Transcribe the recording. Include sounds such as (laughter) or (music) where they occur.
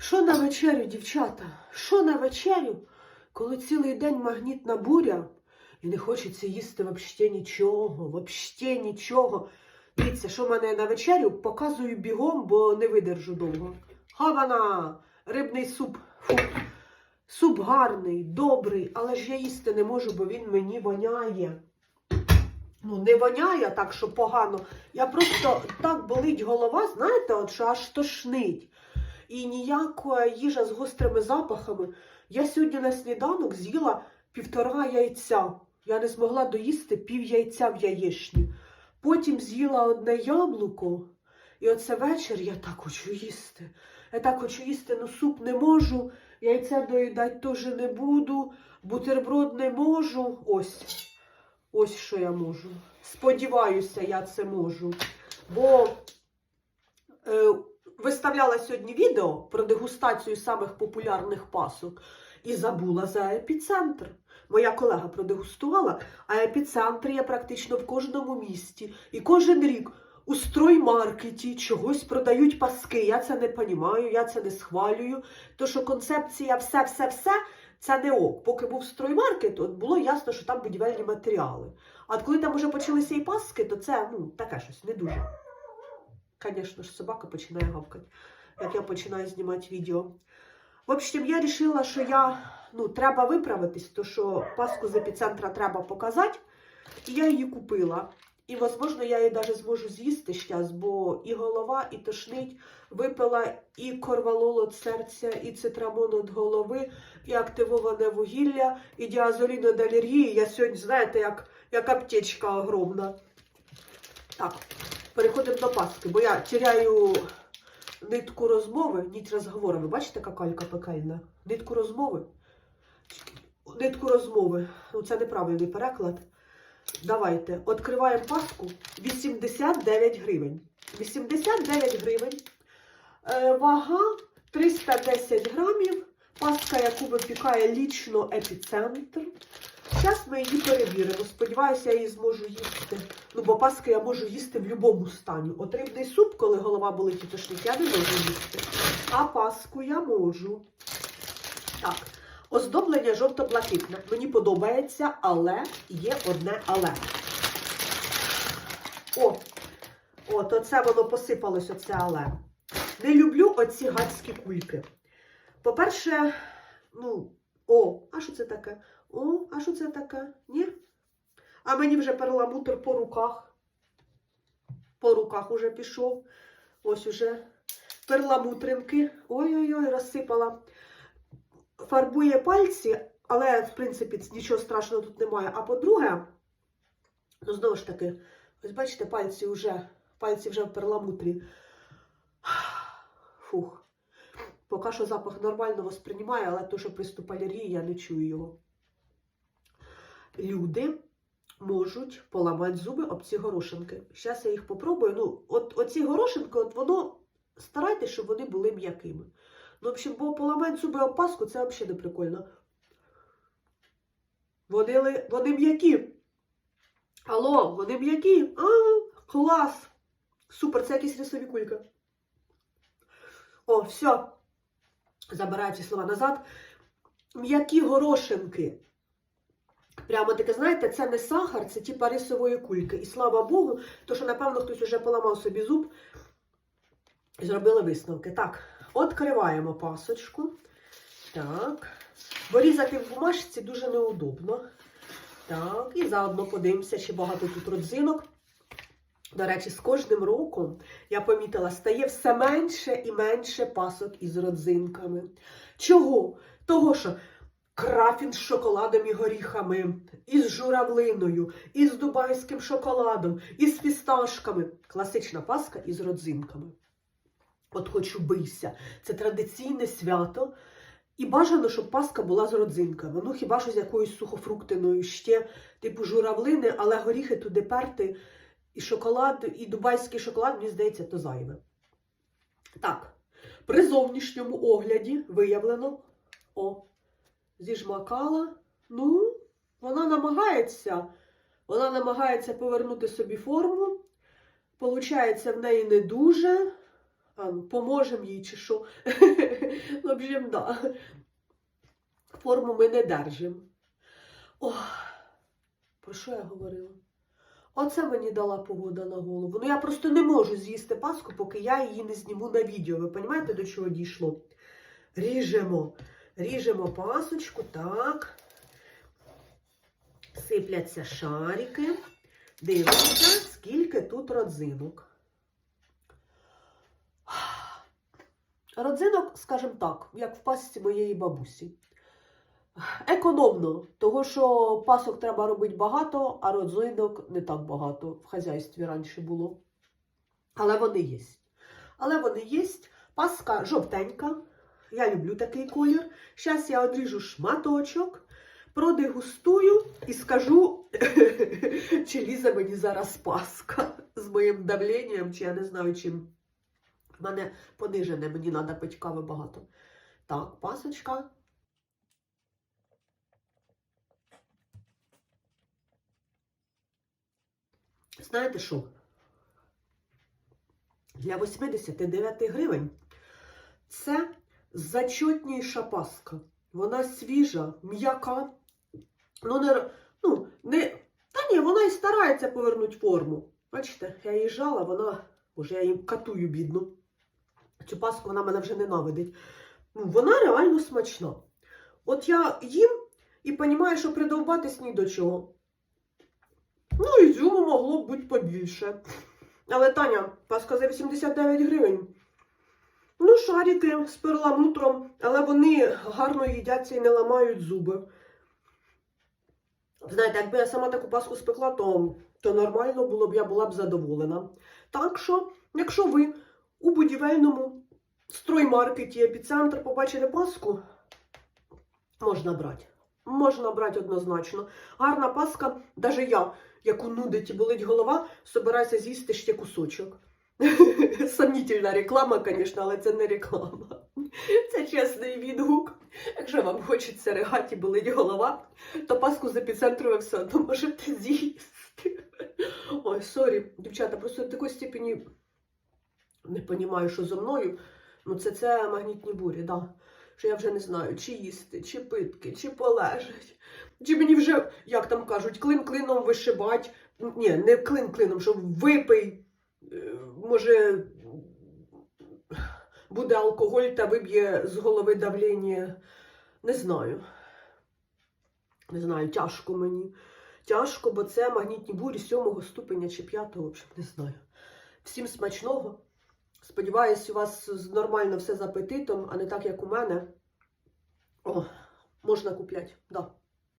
Що на вечерю, дівчата? Що на вечерю, коли цілий день магнітна буря і не хочеться їсти вообще нічого, вообще нічого. Дивіться, що в мене на вечерю показую бігом, бо не видержу довго. Хавана! Рибний суп. Фу. Суп гарний, добрий, але ж я їсти не можу, бо він мені воняє. Ну, не воняє так, що погано. Я просто так болить голова, знаєте, от що аж тошнить. І ніяка їжа з гострими запахами. Я сьогодні на сніданок з'їла півтора яйця. Я не змогла доїсти пів яйця в яєчні. Потім з'їла одне яблуко, і оце вечір я так хочу їсти. Я так хочу їсти, ну суп не можу, яйця доїдати теж не буду, бутерброд не можу. Ось. Ось що я можу. Сподіваюся, я це можу. Бо е, виставляла сьогодні відео про дегустацію самих популярних пасок і забула за епіцентр. Моя колега продегустувала, а епіцентр є практично в кожному місті. І кожен рік у строймаркеті чогось продають паски. Я це не розумію, я це не схвалюю. То, що концепція все-все-все це не ок. Поки був строймаркет, от було ясно, що там будівельні матеріали. А коли там вже почалися і паски, то це ну, таке щось не дуже. Звісно ж, собака починає гавкати, як я починаю знімати відео. В общем, я вирішила, що я ну, треба виправитись, то що паску з епіцентра треба показати. І я її купила. І, можливо, я її навіть зможу з'їсти зараз, бо і голова, і тошнить. Випила і корвалол від серця, і цитрамон від голови, і активоване вугілля, і діазолін від алергії. Я сьогодні, знаєте, як, як аптечка огромна. Так, переходимо до паски, бо я теряю нитку розмови, нить розговору. Ви бачите, яка калька пекельна? Нитку розмови. Нитку розмови. Ну, це неправильний переклад. Давайте відкриваємо паску 89 гривень. 89 гривень. Е, вага 310 грамів. Паска, яку випікає лічно епіцентр. Зараз ми її перевіримо. Сподіваюся, я її зможу їсти. Ну, бо паски я можу їсти в будь-якому стані. От рибний суп, коли голова болить і тошнить, я не можу їсти. А паску я можу. Так. Оздоблення жовто-блакитне. Мені подобається, але є одне але. О, от оце воно посипалось, оце але. Не люблю оці гадські кульки. По-перше, ну, о, а що це таке? О, а що це таке? Ні? А мені вже перламутр по руках. По руках уже пішов. Ось уже перламутринки. Ой-ой-ой, розсипала фарбує пальці, але, в принципі, нічого страшного тут немає. А по-друге, ну, знову ж таки, ось бачите, пальці вже, пальці вже в перламутрі. Фух. Поки що запах нормально восприймає, але то, що приступ алергії, я не чую його. Люди можуть поламати зуби об ці горошинки. Зараз я їх попробую. Ну, от оці горошинки, от воно старайтесь, щоб вони були м'якими. Ну, в общем, бо поламати зуби об паску, це взагалі не прикольно. Вони, вони м'які. Алло, вони м'які. А, клас. Супер, це якісь рисові кульки. О, все. Забираю ці слова назад. М'які горошинки. Прямо таке, знаєте, це не сахар, це типа рисової кульки. І слава Богу, то що, напевно, хтось вже поламав собі зуб і зробили висновки. Так, Откриваємо пасочку. Так. Бо в бумажці дуже неудобно. Так, і заодно подивимося, чи багато тут родзинок. До речі, з кожним роком я помітила, стає все менше і менше пасок із родзинками. Чого? Того, що крафін з шоколадом і горіхами, із журавлиною, із дубайським шоколадом, із фісташками. Класична паска із родзинками. От хочу бийся. Це традиційне свято. І бажано, щоб паска була з родзинками. Ну, хіба що з якоюсь сухофруктиною ще, типу журавлини, але горіхи туди перти, і шоколад, і дубайський шоколад, мені здається, то зайве. Так, при зовнішньому огляді виявлено, о, зіжмакала. Ну, вона намагається, вона намагається повернути собі форму. Получається, в неї не дуже. А, ну, поможемо їй чи що. (laughs) общем, да. Форму ми не держимо. Ох, про що я говорила? Оце мені дала погода на голову. Ну я просто не можу з'їсти паску, поки я її не зніму на відео. Ви розумієте, до чого дійшло? Ріжемо. Ріжемо пасочку, так. Сипляться шарики. Дивимося, скільки тут родзинок. Родзинок, скажімо так, як в пасці моєї бабусі. Економно, того що пасок треба робити багато, а родзинок не так багато. В хазяйстві раніше було. Але вони є. Але вони є. Паска жовтенька. Я люблю такий колір. Зараз я одріжу шматочок, продегустую і скажу, (laughs) чи лізе мені зараз паска з моїм давленням, чи я не знаю, чим. В мене понижене, мені треба пити кави багато. Так, пасочка. Знаєте що? Для 89 гривень це зачетніша паска. Вона свіжа, м'яка. Ну, не, ну, не, та ні, вона і старається повернути форму. Бачите, я її жала, вона, боже, я її катую бідну. Цю паску вона мене вже ненавидить. Ну, вона реально смачна. От я їм і розумію, що придовбатись ні до чого. Ну, ізюму могло б бути побільше. Але Таня, паска за 89 гривень. Ну, шарики з перламутром, але вони гарно їдяться і не ламають зуби. Знаєте, якби я сама таку паску спекла, то, то нормально було б, я була б задоволена. Так що, якщо ви у будівельному строймаркеті епіцентр побачили паску, можна брати. Можна брати однозначно. Гарна паска, навіть я, яку нудить і болить голова, собираюся з'їсти ще кусочок. (laughs) Сомнітельна реклама, звісно, але це не реклама. (laughs) Це чесний відгук. Якщо вам хочеться регаті болить голова, то паску з епіцентру ви все одно можете (laughs) з'їсти. Ой, сорі, дівчата, просто до такої степені не розумію, що зо мною. Ну, це це магнітні бурі, да. Що я вже не знаю, чи їсти, чи питки, чи полежать. Чи мені вже, як там кажуть, клин клином вишибать. Ні, не клин клином, що випий. Е, Може, буде алкоголь та виб'є з голови давлення. Не знаю. Не знаю, тяжко мені. Тяжко, бо це магнітні бурі сьомого ступеня чи п'ятого, в общем, не знаю. Всім смачного. Сподіваюсь, у вас нормально все з апетитом, а не так, як у мене. О, можна купляти, да.